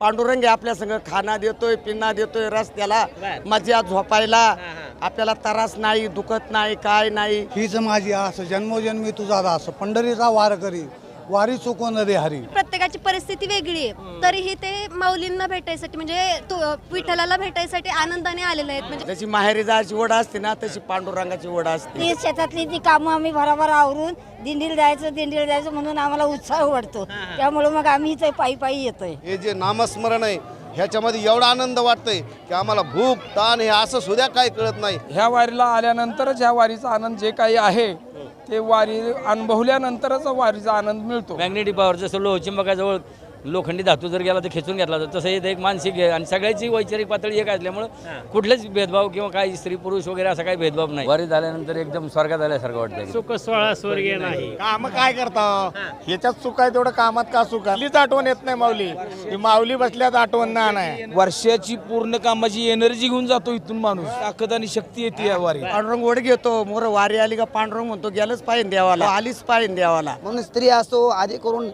पांडुरंग आपल्या संग खाना देतोय पिना देतोय रस्त्याला. मजा झोपायला. आपल्याला त्रास नाही दुखत नाही काय नाही. हीच माझी आस जन्मोजन्मी तुझा दास पंढरीचा वार करी वारी चुकवून रे हरी. प्रत्येकाची परिस्थिती वेगळी आहे. तरीही ते माऊलींना भेटायसाठी म्हणजे तो विठ्ठलाला भेटायसाठी आनंदाने आलेले आहेत. म्हणजे जशी माहेरी जायची ओढ असते ना तशी पांडुरंगाची ओढ असते. ती शेतातली ती कामं आम्ही भराभर आवरून दिंडीला जायचं दिंडीला जायचं म्हणून आम्हाला उत्साह वाटतो त्यामुळे मग आम्ही इथे पायी पायी येतोय. हे जे नामस्मरण आहे ह्याच्यामध्ये एवढा आनंद वाटतोय की आम्हाला भूक ताण हे असं सुद्धा काय कळत नाही. ह्या वारीला आल्यानंतरच ह्या वारीचा आनंद जे काही आहे ते वारी अनुभवल्यानंतरच वारीचा आनंद मिळतो. मॅग्नेटिक पॉवर जसं लोहचिंबकाजवळ लोखंडी धातू जर गेला तर खेचून घेतला जातो. तसं इथे एक मानसिक आहे आणि सगळ्याची वैचारिक पातळी एक असल्यामुळं कुठलेच भेदभाव किंवा काही स्त्री पुरुष वगैरे असा काही भेदभाव नाही. वारी झाल्यानंतर एकदम स्वर्गात आल्यासारखं वाटतं सुख सोहळा स्वर्गीय नाही. काम काय करता? ह्याच्यात चुक आहे तेवढं कामात का चुक आहे? आठवण येत नाही माऊली. माऊली बसल्यात आठवण ना नाही वर्षाची पूर्ण कामाची एनर्जी घेऊन जातो इथून माणूस. ताकद आणि शक्ती येते या वारी पांडुरंग ओढ घेतो. मोर वारी आली का पांडुरंग म्हणतो गेलंच पाहिजे देवाला. आलीच पाहिजे देवाला. म्हणून स्त्री असो आधी करून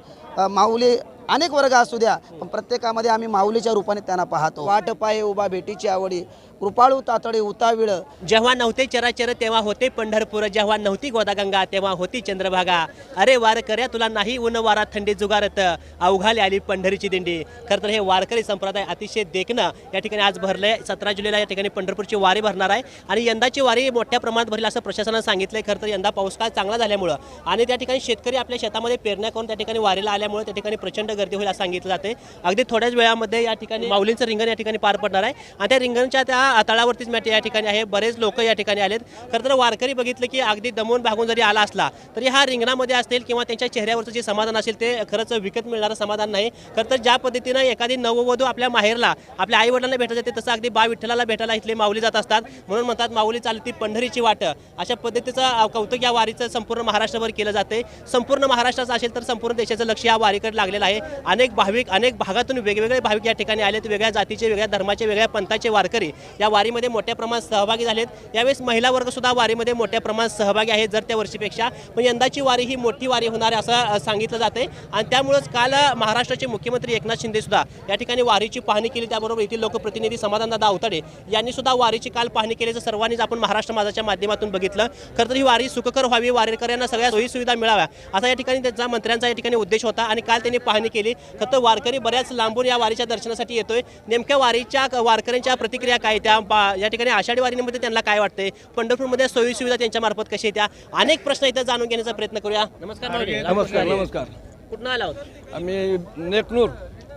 माऊली अनेक वर्ग असू द्या पण प्रत्येकामध्ये आम्ही माऊलीच्या रूपाने त्यांना पाहतो. वाट पाये उभा भेटीची आवडी. कृपाळू तातडे उताविळ. जेव्हा नव्हते चराचर तेव्हा होते पंढरपूर. जेव्हा नव्हती गोदागंगा तेव्हा होती चंद्रभागा. अरे वारकऱ्या तुला नाही ऊन वारा थंडी जुगारत. अवघाली आली पंढरीची दिंडी. खरं तर हे वारकरी संप्रदाय अतिशय देखणं या ठिकाणी आज भरलंय. सतरा जुलैला या ठिकाणी पंढरपूरची वारी भरणार आहे. आणि यंदाची वारी मोठ्या प्रमाणात भरली असं प्रशासनानं सांगितलंय. खरं तर यंदा पाऊस काळ चांगला झाल्यामुळं. आणि त्या ठिकाणी शेतकरी आपल्या शेतामध्ये पेरण्या करून त्या ठिकाणी वारीला आल्यामुळे त्या ठिकाणी प्रचंड गर्दी होईल असं सांगितलं जाते अगदी थोड्याच वेळामध्ये या ठिकाणी माऊलींचं रिंगण या ठिकाणी पार पडणार आहे. आणि त्या रिंगणच्या त्या तळावरतीच मॅट या ठिकाणी आहे. बरेच लोक या ठिकाणी आलेत. खरं तर वारकरी बघितलं की अगदी दमून भागून जरी आला असला तरी हा रिंगणामध्ये असतील किंवा त्यांच्या चेहऱ्यावरचं जे समाधान असेल ते खरंच विकत मिळणारं समाधान नाही. खरं तर ज्या पद्धतीनं एखादी नववधू आपल्या माहेरला आपल्या आई वडिलांना भेटायला जाते तसं अगदी बा विठ्ठलाला भेटायला इथले माऊली जात असतात. म्हणून म्हणतात माऊली चालती पंढरीची वाट. अशा पद्धतीचं कौतुक या वारीचं संपूर्ण महाराष्ट्रभर केलं जाते संपूर्ण महाराष्ट्राचं असेल तर संपूर्ण देशाचं लक्ष या वारीकडे लागलेलं आहे. अनेक भाविक अनेक भागातून वेगवेगळे भाविक या ठिकाणी आलेत. वेगळ्या जातीचे वेगळ्या धर्माचे वेगळ्या पंथाचे वारकरी. या वारीमध्ये मोठ्या प्रमाणात सहभागी झालेत. यावेळेस महिला वर्गसुद्धा वारीमध्ये मोठ्या प्रमाणात सहभागी आहेत जर त्या वर्षीपेक्षा. पण यंदाची वारी ही मोठी वारी होणार आहे असं सांगितलं जाते आणि त्यामुळंच काल महाराष्ट्राचे मुख्यमंत्री एकनाथ शिंदेसुद्धा या ठिकाणी वारीची पाहणी केली. त्याबरोबर येथील लोकप्रतिनिधी समाधानदादा अवताडे यांनी सुद्धा वारीची काल पाहणी केल्याचं सर्वांनीच आपण महाराष्ट्र माझाच्या माध्यमातून बघितलं. खरं तर ही वारी सुखकर व्हावी वारकऱ्यांना सगळ्या सोयी सुविधा मिळाव्या असा या ठिकाणी त्यांचा मंत्र्यांचा या ठिकाणी उद्देश होता. आणि काल त्यांनी पाहणी केली. खरं तर वारकरी बऱ्याच लांबून या वारीच्या दर्शनासाठी येतोय. नेमक्या वारीच्या वारकऱ्यांच्या प्रतिक्रिया काय त्या या ठिकाणी आषाढी वारीमध्ये त्यांना काय वाटतंय? पंढरपूरमध्ये सोयी सुविधा त्यांच्या मार्फत कशी येत्या अनेक प्रश्न इथं जाणून घेण्याचा प्रयत्न करूया. नमस्कार. नमस्कार नमस्कार. कुठं आला होता आम्ही नेकनूर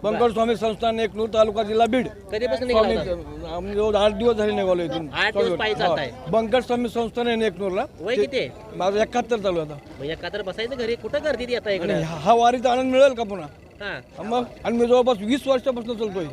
बंकर स्वामी संस्थान नेकनूर तालुका जिल्हा बीड. कधीपासून निघाला स्वामी होता? आम्ही जवळ आठ दिवस झाले निघालो इथून. आठ दिवस पायी चालताय. बंकर स्वामी संस्थान आहे नेकनूरला. वय किती आहे? माझं एकाहत्तर चालू आता. म्हणजे का तर बसायचं घरी. कुठं गर्दी आणि इकडे? हा हा वारीचा आनंद मिळेल का पुन्हा? हा मग आणि मी जवळपास वीस वर्षापासून चालतोय.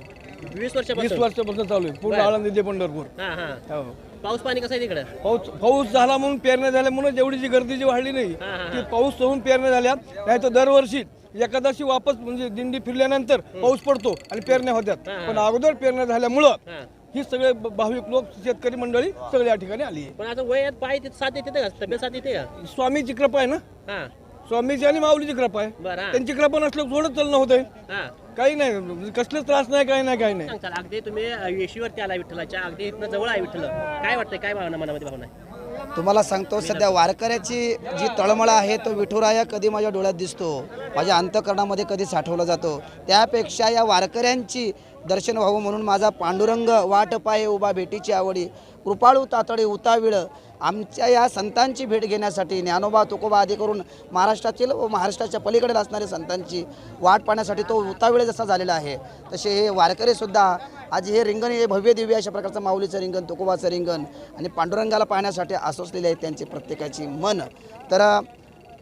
वीस वीस वर्षापासून वर्षापासून चालू आहे. पूर्ण बरं. आळंदी ते पंढरपूर. हा हा. हो. पाऊस पाणी कसं आहे तिकडं? पाऊस पाऊस झाला म्हणून पेरण्या झाल्या म्हणून एवढी जी गर्दी जी वाढली नाही. हा, हा, ती पाऊस होऊन पेरण्या झाल्या. नाही तर दरवर्षी एकादशी वापस म्हणजे दिंडी फिरल्यानंतर पाऊस पडतो आणि पेरण्या होत्यात. हा, हा. पण अगोदर पेरण्या झाल्यामुळं हा. ही सगळे ब- भाविक लोक शेतकरी मंडळी सगळे या ठिकाणी आली आहे. पण आता वयात पाय तिथं साथ का? तब्येत साथ का? स्वामीची कृपा आहे ना? हा. स्वामीची आणि माऊलीची कृपा आहे. बरं. त्यांची कृपा नसल्यावर थोडं चालणं होतंय. हा. काही नाही कसलेच त्रास नाही काही नाही काही नाही. सांगताल अगदी तुम्ही अ, वेशीवरती आला विठ्ठलाच्या अगदी इथनं जवळ आहे विठ्ठल. काय वाटतंय काय भावना मनामध्ये भावना आहे? तुम्हाला सांगतो सध्या वारकऱ्याची जी तळमळ आहे तो विठुराया कधी माझ्या डोळ्यात दिसतो. माझ्या अंतकरणामध्ये कधी साठवला जातो. त्यापेक्षा या वारकऱ्यांची दर्शन व्हावं म्हणून माझा पांडुरंग वाट पाये उभा भेटीची आवडी कृपाळू तातडी उताविळ आमच्या या संतांची भेट घेण्यासाठी ज्ञानोबा तुकोबा आदी करून महाराष्ट्रातील व महाराष्ट्राच्या पलीकडे असणाऱ्या संतांची वाट पाहण्यासाठी तो उतावीळ जसा झालेला आहे तसे हे वारकरीसुद्धा आज हे रिंगण हे भव्य दिव्य अशा प्रकारचं माऊलीचं रिंगण तुकोबाचं रिंगण आणि पांडुरंगाला पाहण्यासाठी आसोसलेले आहेत त्यांची प्रत्येकाची मन. तर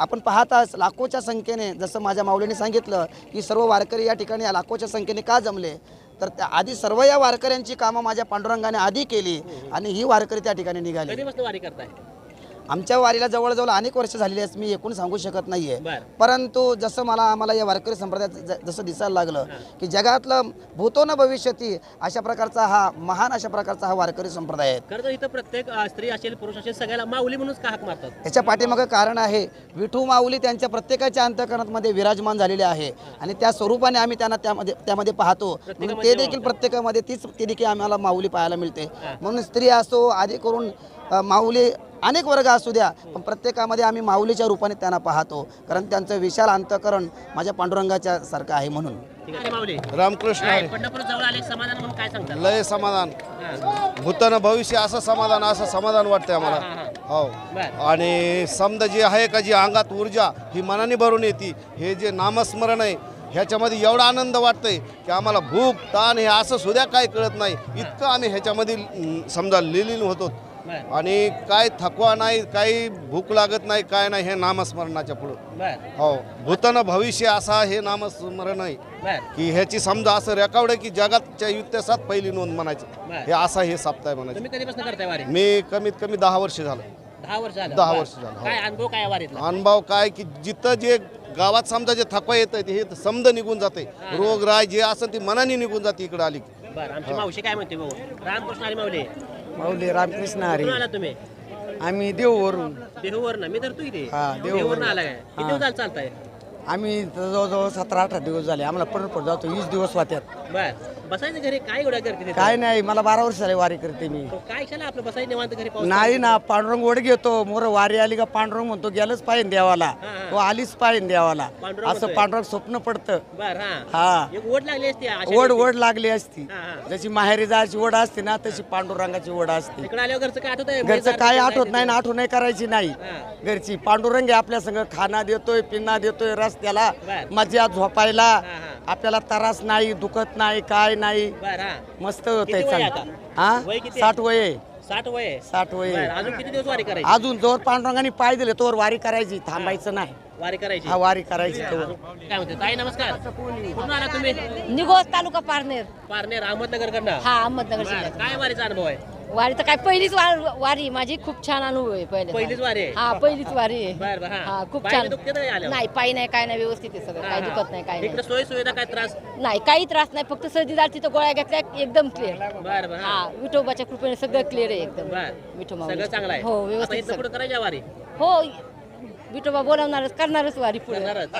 आपण पाहताच लाखोच्या संख्येने जसं माझ्या माऊलीने सांगितलं की सर्व वारकरी या ठिकाणी लाखोच्या संख्येने का जमले? तर त्या आधी सर्व या वारकऱ्यांची कामं माझ्या पांडुरंगाने आधी केली आणि ही वारकरी त्या ठिकाणी निघाली. वारी करताय? आमच्या वारीला जवळजवळ अनेक वर्ष झालेली आहेत मी एकूण सांगू शकत नाहीये. बरं. परंतु जसं मला आम्हाला या वारकरी संप्रदायात जसं दिसायला लागलं की जगातलं भूतो न भविष्यती अशा प्रकारचा हा महान अशा प्रकारचा हा वारकरी संप्रदाय आहे. खरं तर इथं प्रत्येक स्त्री असेल पुरुष असेल सगळ्याला माऊली म्हणूनच का हाक मारतात. त्याच्या पाठीमागं कारण आहे विठू माऊली त्यांच्या प्रत्येकाच्या अंतकरणामध्ये विराजमान झालेले आहे. आणि त्या स्वरूपाने आम्ही त्यांना त्यामध्ये त्यामध्ये पाहतो. म्हणून ते देखील प्रत्येकामध्ये तीच ती देखील आम्हाला माऊली पाहायला मिळते. म्हणून स्त्री असो आधी करून माऊली अनेक वर्ग असू द्या पण प्रत्येकामध्ये आम्ही माऊलीच्या रूपाने त्यांना पाहतो कारण त्यांचं विशाल अंतकरण माझ्या पांडुरंगाच्या सारखं आहे म्हणून. रामकृष्ण हरी लय समाधान. भूतानं भविष्य असं समाधान असं समाधान वाटतंय आम्हाला. हो आणि समजा जे आहे का जी अंगात ऊर्जा ही मनाने भरून येते. हे जे नामस्मरण आहे ह्याच्यामध्ये एवढा आनंद वाटतंय की आम्हाला भूक ताण हे असं सुद्धा काय कळत नाही. इतकं आम्ही ह्याच्यामध्ये अं, समजा लिलीन होतो. आणि काय थकवा नाही काही भूक लागत नाही काय नाही हे नामस्मरणाच्या पुढं. हो भूतानं भविष्य असा हे नामस्मरण आहे की ह्याची समजा असं रेकॉर्ड आहे की जगातच्या इतिहासात पहिली नोंद म्हणायची. हे असा हे सप्ताह म्हणायचं. तुम्ही कधीपासून करताय वारी? मी कमीत कमी दहा वर्ष झालं. दहा वर्ष झालं. दहा बर. वर्ष झालं, हो. काय अनुभव काय आहे वारीतला? अनुभव काय की जिथं जे गावात समजा जे थकवा येतं हे समज निघून जाते रोग राय जे असेल ती मनाने निघून जाते इकडे आली की. बर. आमची मावशी काय म्हणते भाऊ? रामकृष्ण आणि माऊली. माऊली रामकृष्ण हरी. कुठून आला तुम्ही? आम्ही देऊवरून देहूवर ना मी धरतो इथे. हा, देहूवरून. देहूवरून. आला काय किती दिवस झालं चालताय? आम्ही जवळजवळ सतरा अठरा दिवस झाले. आम्हाला पंढरपूर जातो. वीस दिवस वाट्यात बर बसायचं घरी काय एवढ्या करते तिथं? काय नाही मला बारा वर्ष झाले वारी करते मी काय शाला आपलं बसायचं निवांत घरी पाऊस नाही ना पांडुरंग ओढ घेतो मोर वारी आली का पांडुरंग म्हणतो गेलंच पाहिजे देवाला हा. तो आलीच पाहिजे देवाला पांडुरंग असं म्हणतोय. पांडुरंग स्वप्न पडतं बर हा हा एक ओढ लागली असती ओढ. ओढ लागली असती हा, हा. जशी माहेरी जायची ओढ असते ना तशी पांडुरंगाची ओढ असते इकडे आल्यावर घरचं काय आठवत आहे घरचं काय आठवत नाही ना आठवण करायची नाही हा. घरची पांडुरंग आहे आपल्या संग खाना देतोय पिन्ना देतोय रस्त्याला बर. मजा झोपायला हा. आपल्याला त्रास नाही दुखत नाही काय नाही. बर हा. मस्त होतंय किती वय चांगलं. आता? हा? वय किती? साठ वय आहे. साठ वय आहे. साठ वय बर, आहे. अजून किती दिवस वारी करायची? अजून जोर पांडुरंगाने पाय दिले तोवर वारी करायची थांबायचं नाही. वारी करायची. हा वारी करायची तोवर. काय म्हणते? ताई नमस्कार. कुठून आला तुम्ही? निघोज तालुका पारनेर. पारनेर अहमदनगर कडनं? हा अहमदनगर बर, काय वारीचा अनुभव आहे? वारी तर काय पहिलीच वार- वारी. माझी खूप छान अनुभव आहे पहिले पहिलीच वारी आहे? हा पहिलीच वारी आहे. बर बर हा. खूप छान. नाही पायी नाही काय नाही व्यवस्थित आहे सगळं. काही हा. दुखत नाही काय नाही. सोयी सुविधा काय त्रास? नाही काही त्रास नाही. फक्त सर्दी झाली तिथं गोळ्या घेतल्या एकदम क्लिअर बर बर हा. विठोबाच्या कृपेने सगळं क्लिअर आहे एकदम. बर. विठो सगळं. चांगलं आहे. हो आता व्यवस्थित पुढे वारी? हो विठोबा बोलावणारच करणारच वारी पुढे. करणारच.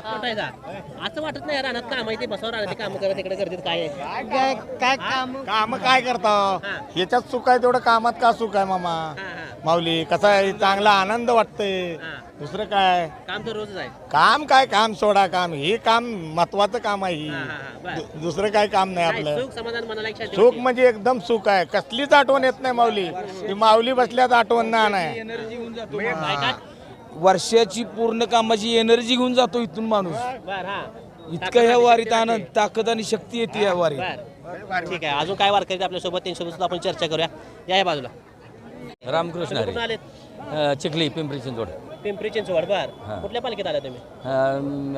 असं वाटत नाही रानात काम आहे ते बसावर राहते काम करत इकडे करतात काय आहे? काय काय काम? काम काय करता? हा. ह्याच्यात सुख आहे तेवढं कामात का सुख आहे मामा? हा, हा. माऊली कसा आहे? चांगला आनंद वाटतंय. हा. दुसरं काय? काम तर रोजच आहे. काम काय? काम सोडा काम. हे काम महत्वाचं काम आहे हा, हा, हा. बरं. दु- दुसरं काय काम नाही काय आपलं. सुख समाधान मनाला एक शांती सुख होती. म्हणजे एकदम सुख आहे. कसलीच आठवण येत नाही माऊली. ती माऊली बसल्यात आठवण नाही. काय काय वर्षाची पूर्ण कामाची एनर्जी घेऊन जातो इथून माणूस. बर हा. इतकं ह्या वारीत आनंद ताकद आणि शक्ती येते या वारीत. बर. ठीक आहे अजून काय वारकरी आपल्यासोबत त्यांच्यासोबत सुद्धा आपण चर्चा करूया. या या बाजूला. रामकृष्ण कुठून हरी. आलेत? अ, चिखली पिंपरी चिंचवड. पिंपरी चिंचवड बर. हा. कुठल्या पालखीत आला तुम्ही? अ,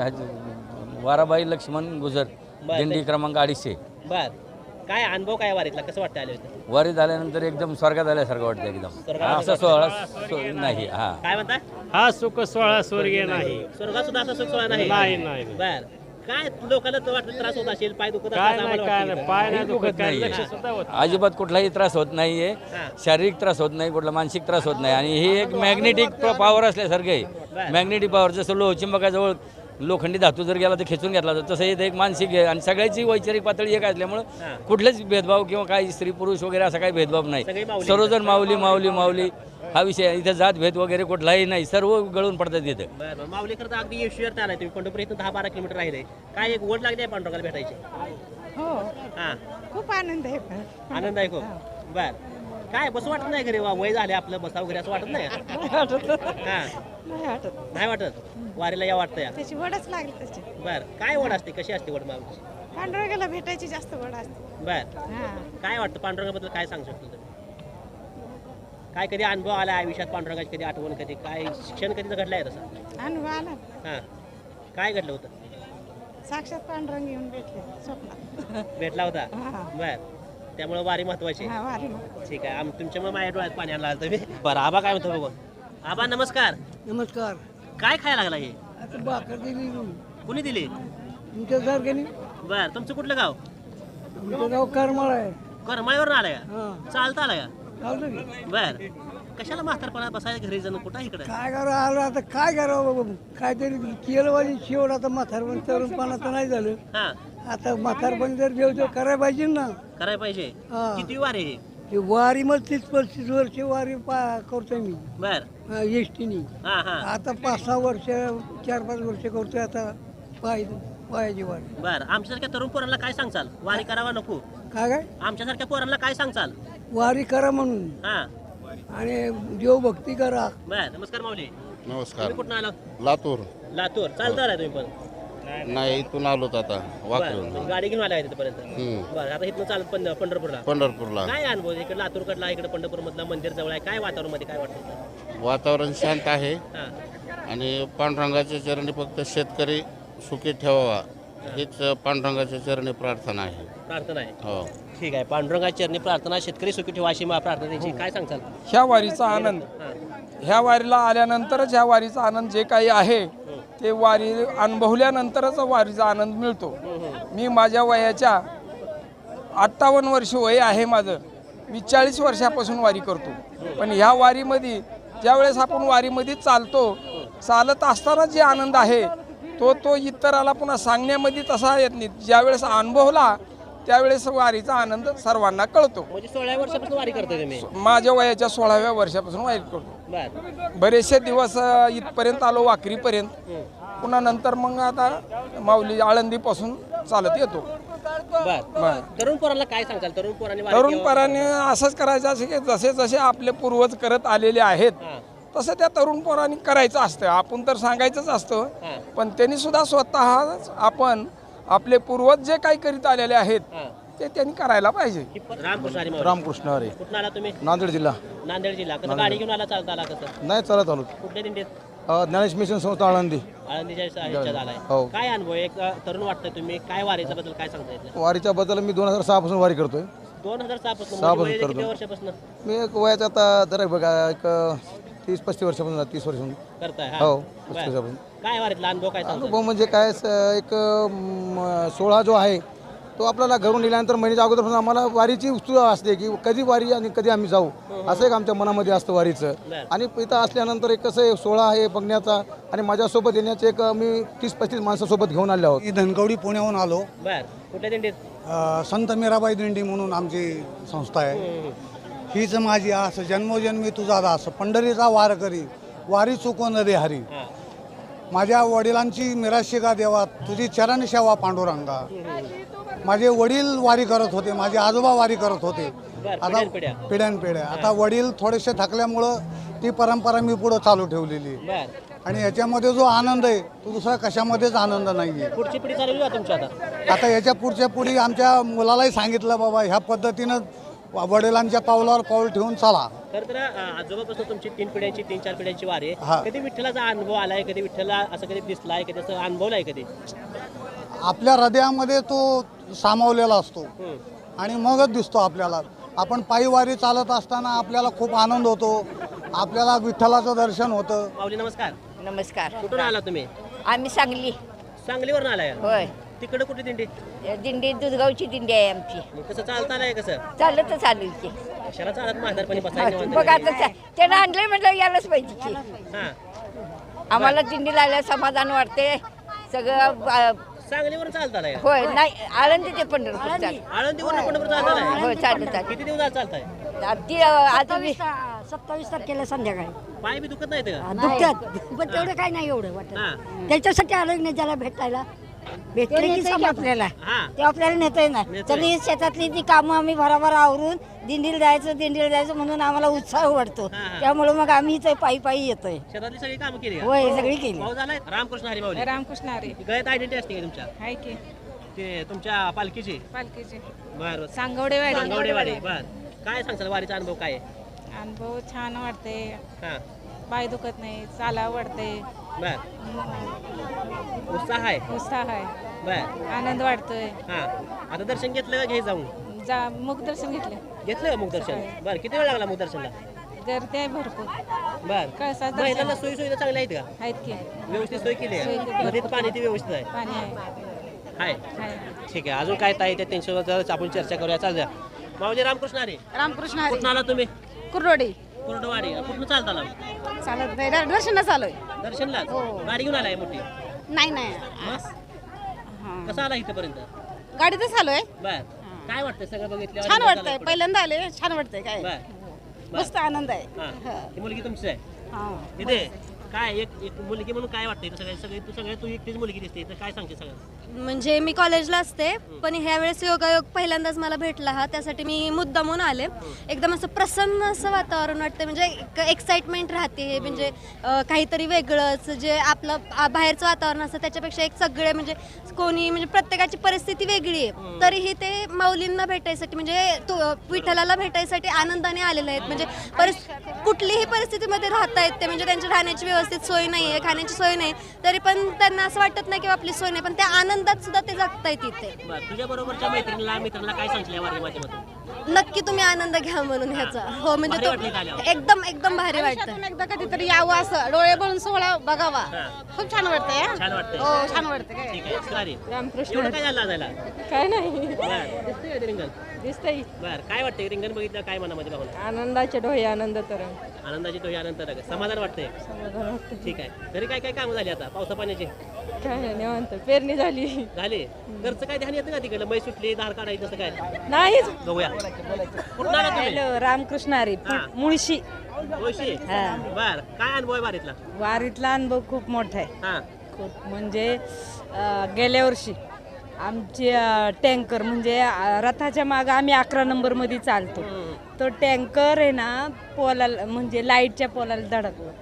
ह्याच- वाराबाई लक्ष्मण गुजर. दिंडी क्रमांक अडीचशे. बर. काय अनुभव काय वारीतला? कसं वाटतं आले होते? वारी झाल्यानंतर एकदम स्वर्गात आल्यासारखं वाटतं एकदम. स्वर्गात असं सोहळा सो- नाही हा. काय म्हणता हा सुख सोहळा स्वर्गीय नाही. स्वर्गात सुद्धा असं सुख सोहळा नाही? नाही, नाही. बर. काय लोकांना तर वाटतं त्रास होत असेल पाय दुखत काय असेल, नाही आम्हाला काय वाटतं नाही. इथं. पाय नाही दुखत काय नाहीये. लक्ष सुद्धा होत अजिबात कुठलाही त्रास होत नाहीये. हा. शारीरिक त्रास होत नाही कुठला मानसिक त्रास होत नाही. आणि ही एक मॅग्नेटिक पॉवर असल्यासारखं आहे. मॅग्नेटिक पॉवर जसं लो चिंबकाजवळ लोखंडी धातू जर गेला तर खेचून घेतला जातो. तसं इथं एक मानसिक आहे आणि सगळ्याची वैचारिक पातळी एक असल्यामुळं. कुठलेच भेदभाव किंवा काही स्त्री पुरुष वगैरे असा काही भेदभाव नाही. सर्वजण माऊली माऊली माऊली. हा विषय आहे. इथं जात भेद वगैरे कुठलाही नाही. सर्व गळून पडतात इथं. माऊली खरं तर अगदी येशूवर आलाय तुम्ही पंढरपूर इथून दहा बारा किलोमीटर राहिले. काय एक ओढ लागली आहे पांडुरंगाला भेटायची? हो. हा. खूप आनंद आहे. आनंद आहे खूप. बर. काय बस वाटत नाही घरी वा? वय झाले आपलं बसा वगैरे असं वाटत नाही. हा. नाही वाटत. नाही वाटत? वारीला या वाटतं या? त्याची वडच लागली त्याची. बर. काय ओढ असते? कशी असते ओढ माऊलीची पांडुरंगाला भेटायची जास्त वड असते. बर. काय वाटतं पांडुरंगाबद्दल? काय सांगू शकतो तुम्ही? काय कधी अनुभव आला आयुष्यात पांडुरंगाची? कधी आठवण कधी काय? शिक्षण कधीच घडलं आहे तसं? अनुभव आला. हां. काय घडलं होतं? साक्षात पांडुरंग येऊन भेटले स्वप्नात. भेटला होता? हा. बर. त्यामुळे वारी महत्वाची. हा वारी ठीक आहे. आम तुमच्या मग माझ्या डोळ्यात पाणी आणला तुम्ही बरं आबा काय म्हणतो बघू? आबा नमस्कार. नमस्कार. काय खायला लागला हे? आता भाकर दिली. कुणी दिली? तुमच्या सारख्याने बर तुमचं कुठलं गाव? आमचं गाव करमाळ आहे. करमाळीवर आलाय का? हा. चालता आलाय का? चालतं की. बर. कशाला म्हातारपणा बसायला घरी जाणं? कुठं इकडे? काय करा आलं आता काय करावं बाबा? काहीतरी केलं पाहिजे शेवट आता म्हातारपण तरुणपणा तर नाही झालं. हा. आता म्हातारपण जर देव देव करायला पाहिजे ना. करायला पाहिजे. हा. किती वार आहे हे? ते वारी मग तीस पस्तीस वर्ष वारी पा करतोय मी. बर. एस टीनी हा हा. आता पाच सहा वर्ष चार पाच वर्ष करतोय आता पाय पायाची वारी. बर. आमच्यासारख्या तरुण पोरांना काय सांगचाल? वारी करावा नको. काय काय? आमच्यासारख्या पोरांना काय सांगचाल? वारी करा म्हणून. हा. आणि देवभक्ती करा. बर. नमस्कार माऊली. नमस्कार. कुठून आला लातूर. लातूर. चालता तुम्ही पण. नाही इथून आलोत आता म्हणजे गाडी घेऊन आलाय तिथपर्यंत. बर आता इथनं चालत पंढ- पंढरपूरला. पंढरपूरला. काय अनुभव इकडे लातूर कडला इकडे पंढरपूर मधला मंदिर जवळ आहे. काय वातावरणमध्ये काय वाटतं? वातावरण शांत आहे. हा. आणि पांडुरंगाच्या चरणी फक्त शेतकरी सुखी ठेवावा. हीच पांडुरंगाच्या चरणी प्रार्थना आहे. प्रार्थना आहे. हो. ठीक आहे. पांडुरंगाची चरणी प्रार्थना शेतकरी सुखी ठेवा अशी मा- प्रार्थना त्यांची. काय सांगचाल ह्या वारीचा आनंद. ह्या वारीला आल्यानंतरच ह्या वारीचा आनंद जे काही आहे ते वारी अनुभवल्यानंतरच वारीचा आनंद मिळतो. मी माझ्या वयाच्या अठ्ठावन्न वर्ष वय आहे माझं. मी चाळीस वर्षापासून वारी करतो. पण ह्या वारीमध्ये ज्यावेळेस आपण वारीमध्ये चालतो चालत असताना जे आनंद आहे तो तो इतराला पुन्हा सांगण्यामध्ये तसा येत नाही. ज्यावेळेस अनुभवला त्यावेळेस वारीचा आनंद सर्वांना कळतो. म्हणजे सोळा वर्षापासून वारी करतोय तुम्ही? माझ्या वयाच्या सोळाव्या वर्षापासून वाईट करतो. बर. बरेचसे दिवस अ, इथपर्यंत आलो वाकरीपर्यंत. पुन्हा नंतर मग आता माऊली आळंदीपासून चालत येतो. बर. तरुण पोरांना काय सांगचाल तरुण पोरांनी वारी तरुण केव्हा- पराने असंच करायचं असं की जसे जसे आपले पूर्वज करत आलेले आहेत हा. तसं त्या तरुण पोरांनी करायचं असतं. आपण तर सांगायचंच असतं. हा. पण त्यांनी सुद्धा स्वतः आपण आपले पूर्वज जे काही करीत आलेले आहेत. ते त्यांनी करायला पाहिजे. ही रामकृष्ण हरी माऊली. रामकृष्ण कुठून आला तुम्ही? नांदेड जिल्हा. नांदेड जिल्हा. कसं गाडी घेऊन आला चालता आला कसं नाही चालत आलो. कुठल्या दिंडीत? अ, ज्ञानेश मिशन संस्था आळंदी. आळंदीच्या ह्याच्यात आलाय हो. काय अनुभव एक अ, तरुण वाटतंय तुम्ही. काय वारीच्या बद्दल काय सांगता वारीच्या बद्दल मी दोन हजार सहा पासून वारी करतोय. दोन हजार सहा पासून. वर्षापासून? मी एक वयाचा आता जरा बघा एक अ, तीस पस्तीस वर्षापासून झालं, तीस वर्षापासून. करताय हो. हा पस्तीस बर. वर्षापासून. काय वारीतला अनुभव काय सांगतो अनुभव म्हणजे काय स- एक म, सोहळा जो आहे तो आपल्याला घरून गेल्यानंतर महिन्याच्या अगोदरपासून आम्हाला वारीची उत्सुकता असते की कधी वारी आणि कधी आम्ही जाऊ. असं एक आमच्या मनामध्ये असतं वारीचं. बरं. आणि इथं असल्यानंतर एक कसं आहे, सोहळा आहे बघण्याचा आणि माझ्यासोबत येण्याचे एक मी तीस पस्तीस माणसासोबत घेऊन आले आहोत. मी धनकवडी पुण्याहून आलो. बर. कुठल्या दिंडीत? अ, संत मीराबाई दिंडी म्हणून आमची संस्था आहे. हीच माझी आस जन्मोजन्मी तुझा दास पंढरीचा वार करी वारी चुकवून रे हरी. माझ्या वडिलांची मिराशिका देवा तुझी चरण सेवा पांडुरंगा. माझे वडील वारी करत होते माझे आजोबा वारी करत होते. आता पिढ्यानपिढ्या. पिढ्यानपिढ्या. आता वडील थोडेसे थकल्यामुळं ती परंपरा मी पुढं चालू ठेवलेली. आणि याच्यामध्ये जो आनंद आहे तो दुसरा कशामध्येच आनंद नाही आहे पुढची पिढी आता याच्या पुढच्या पुढे आमच्या मुलालाही सांगितलं बाबा ह्या पद्धतीनं वडिलांच्या पावलावर पाऊल ठेवून चला. खरं तर अ, आजोबापासून तुमची तीन पिढ्यांची तीन चार पिढ्यांची वारी हा. आहे कधी विठ्ठलाचा अनुभव आलाय? कधी विठ्ठला असं कधी दिसलाय? कधी असं अनुभवलाय कधी? आपल्या हृदयामध्ये तो सामावलेला असतो. हम्म. आणि मगच दिसतो आपल्याला. आपण पायी वारी चालत असताना आपल्याला खूप आनंद होतो. आपल्याला विठ्ठलाचं दर्शन होतं. माऊली नमस्कार. नमस्कार. कुठून आला तुम्ही? आम्ही सांगली. सांगलीवरून आलाय. होय. तिकडे कुठली दिंडी? दिंडी दुधगावची दिंडी आहे आमची. मग कसं चालता आलाय कसं कशाला चालत? म्हातारपणी बसायचं बघ आता चा- त्यानं आणलंय म्हटलं यायलाच पाहिजे की. हा. आम्हाला दिंडी लागल्या समाधान वाटते. सगळं सांगलीवरून आलाय होय नाही आळंदी ते पंढरपूर चाल आळंदीवरून पंढरपूर चालता आलाय होय चाललं चाललं किती दिवस चालताय? ती सत्तावीस तारखेला संध्याकाळी. पाय बी दुखत नाही दुखतात पण तेवढं काय नाही एवढं वाटत. हा. त्याच्यासाठी आलं नाही त्याला भेटायला भेटले की सम आपल्याला? हा. ते आपल्याला नेतोय ना नेतोय. तरी शेतातली ती कामं आम्ही भराभर आवरून दिंडीला जायचं दिंडीला जायचं म्हणून आम्हाला उत्साह वाटतो हा, हा. त्यामुळे मग आम्ही इथे पायी पायी येतोय. शेतातली सगळी कामं केली का? होय सगळी केली. झालाय? रामकृष्ण हरी माऊली रामकृष्ण हरी. गळ्यात आयडेंटिटी असते का तुमच्या? हाय की. ते तुमच्या पालखीची? पालखीचे. बर. सांगवडेवाडी. बर. काय सांगसाल वारीचा अनुभव काय आहे? अनुभव छान वाटते हा. पाय दुखत नाही चाला वाटते बर. उत्साह आहे. उत्साह आहे. बर. आनंद वाटतोय. हा. आता दर्शन घेतलं का घे जाऊन? जा मुख दर्शन घेतले. घेतलं का मुख दर्शन? बर किती वेळ लागला मुख दर्शनला? गर्दी आहे भरपूर. बर. कळसा दर्शन- महिलांना सोयी सुविधा चांगल्या आहेत का? आहेत की. व्यवस्थित सोय केली सोय आहे. नदीत पाणी ती व्यवस्थित आहे. पाणी आहे. आहे आहे ठीक आहे. अजून काय ताई त्या त्यांच्यावर आपण चर्चा करूया. चाल द्या. मावजी रामकृष्ण अरे रामकृष्ण कुठून आला तुम्ही? कुरडोडी कुर्डवाडी कुठून चालता आला चालत नाही दर- दर्शना चालू आहे. दर्शनला गाडी घेऊन आलाय मोठी? नाही नाही. मग कसं आला इथपर्यंत? गाडीतच आहे. बर. काय वाटतंय सगळं बघितलं छान वाटतंय. पहिल्यांदा आले छान वाटतंय काय. बर. मस्त आनंद आहे. हा. ही. मुलगी तुमची आहे? हा. इथे? काय एक एक मुलगी म्हणून काय वाटतंय इथं सगळे सगळे तू सगळे तू एकटीच मुलगी दिसते इथं काय सांगते म्हणजे मी कॉलेजला असते पण ह्या वेळेस योगायोग पहिल्यांदाच मला भेटला हा त्यासाठी मी मुद्दामून आले. एकदम असं प्रसन्न असं वातावरण वाटतं म्हणजे एक एक्साइटमेंट राहते हे म्हणजे अं, काहीतरी वेगळंच जे आपलं आ, बाहेरचं वातावरण असतं त्याच्यापेक्षा एक सगळे म्हणजे कोणी म्हणजे प्रत्येकाची परिस्थिती वेगळी आहे. तरीही ते माऊलींना भेटायसाठी म्हणजे तो विठ्ठलाला भेटायसाठी आनंदाने आलेले आहेत. म्हणजे परिस कुठलीही परिस्थितीमध्ये राहता येते म्हणजे त्यांची राहण्याची व्यवस्थित सोय नाही आहे खाण्याची सोय नाही तरी पण त्यांना असं वाटत नाही की आपली सोय नाही पण त्या आनंदात सुद्धा ते जगतायत इथे. बर तुझ्या बरोबरच्या मैत्रिणीला मित्रांना काय सांगितलं या माध्यमातून नक्की तुम्ही आनंद घ्या म्हणून ह्याचा. हो. म्हणजे तो? एकदम एकदम भारी वाटतं. एकदा कधीतरी यावं असं. डोळे भरून सोहळा बघावा. खूप छान वाटतंय हा. छान वाटतंय. हो छान वाटतंय. काय? ठीक आहे सॉरी रामकृष्ण. एवढं काय झालं जायला काय नाही. बर. दिसतंय का ते रिंगण? दिसतंय. बर काय वाटतंय? रिंगण बघितलं काय मनामध्ये भावना? आनंदाचे डोळे आनंद तर आनंदाची तो आनंद आहे. समाधान वाटतंय? समाधान वाटतं ठीक आहे. तरी काय काय कामं झाली आता? पावसा पाण्याची काय नाही निवांत. पेरणी झाली. झाले? घरचं काय ध्यान येतं का तिकडलं? मै सुटली धार काढायचं तसं काय? नाहीच. बघूया. कुठं आला तुम्ही? हॅलो रामकृष्ण हरी हा. मुळशी. मुळशी? बर. काय अनुभव आहे वारीतला? वारीतला अनुभव खूप मोठा आहे. हा. खूप म्हणजे अं, गेल्या वर्षी आमचे टँकर म्हणजे अं, रथाच्या मागं आम्ही अकरा नंबरमध्ये चालतो. तो टँकर आहे ना पोलाला म्हणजे लाईटच्या पोलाला धडकला.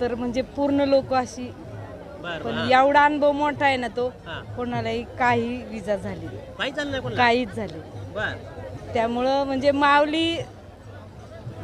तर म्हणजे पूर्ण लोक अशी पण एवढा अनुभव मोठा आहे ना तो. कोणालाही काही विजा झाली. काही कोणाला? काहीच झाली बर. त्यामुळं म्हणजे माऊली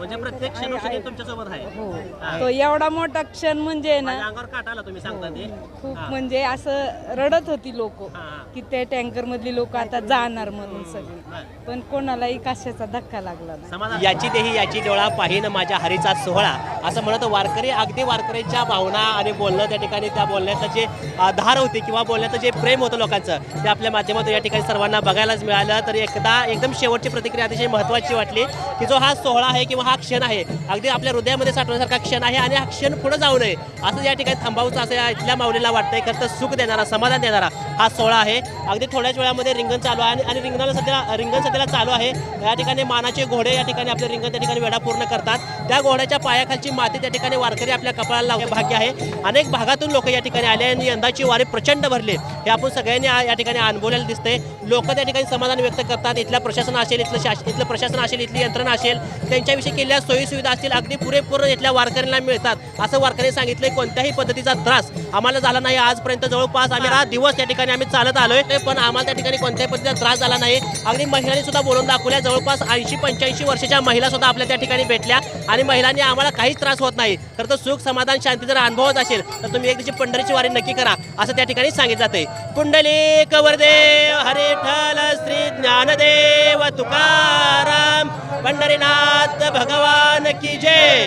म्हणजे प्रत्येक क्षण तुमच्यासोबत आहे. हो. हा. तो एवढा मोठा क्षण म्हणजे ना माझ्या अंगावर काटा आला तुम्ही सांगता ते. खूप. म्हणजे असं रडत होती लोक हा. की त्या टँकर मधली लोक आता जाणार म्हणून सगळी. पण कोणालाही कशाचा धक्का लागला नाही. याची देही याची डोळा पाहिन माझ्या हरीचा सोहळा असं म्हणत वारकरी अगदी वारकऱ्यांच्या भावना आणि बोलणं त्या ठिकाणी त्या बोलण्याचं जे अ, धार होती किंवा बोलण्याचं जे प्रेम होतं लोकांचं ते आपल्या माध्यमातून या ठिकाणी सर्वांना बघायलाच मिळालं. तर एकदा एकदम शेवटची प्रतिक्रिया अतिशय महत्त्वाची वाटली की जो हा सोहळा आहे किंवा हा हा क्षण आहे. अगदी आपल्या हृदयामध्ये साठवण्यासारखा क्षण आहे आणि हा क्षण पुढे जाऊ नये. असं या ठिकाणी थांबावचं असं इथल्या माऊलीला वाटतंय. खरं तर सुख देणारा समाधान देणारा हा सोहळा आहे. अगदी थोड्याच वेळामध्ये रिंगण चालू आहे आणि- रिंगणाला सध्या रिंगण सध्याला चालू आहे. या ठिकाणी मानाचे घोडे या ठिकाणी आपले रिंगण त्या ठिकाणी वेढा पूर्ण करतात. त्या घोड्याच्या पायाखालची माती त्या ठिकाणी वारकरी आपल्या कपाळाला लावणे भाग्य आहे. अनेक भागातून लोक या ठिकाणी आले आणि यंदाची वारी प्रचंड भरली. हे आपण सगळ्यांनी या ठिकाणी अनुभवलेलं दिसतंय. लोक त्या ठिकाणी समाधान व्यक्त करतात. इथल्या प्रशासन असेल इथलं शास इथलं प्रशासन असेल इथली यंत्रणा असेल त्यांच्याविषयी केलेल्या सोयी सुविधा असतील अगदी पुरेपूर इथल्या वारकऱ्यांना मिळतात. असं वारकऱ्यांनी सांगितलंय कोणत्याही पद्धतीचा त्रास आम्हाला झाला नाही. आजपर्यंत जवळपास आम्ही रात दिवस त्या ठिकाणी आम्ही चालत आलोय पण आम्हाला त्या ठिकाणी कोणत्याही पद्धतीचा त्रास झाला नाही. अगदी महिलांनी सुद्धा बोलून दाखवल्या जवळपास ऐंशी पंच्याऐंशी वर्षाच्या महिला सुद्धा आपल्या त्या ठिकाणी भेटल्या आणि महिलांनी आम्हाला काहीच त्रास होत नाही. तर तो सुख समाधान शांती जर अनुभवत असेल तर तुम्ही एक दिवशी पंढरीची वारी नक्की करा असं त्या ठिकाणी सांगितलं जाते. कुंडली कवरदेव हरे ठल श्री ज्ञानदेव तुकाराम पंढरीनाथ भगवान की जय.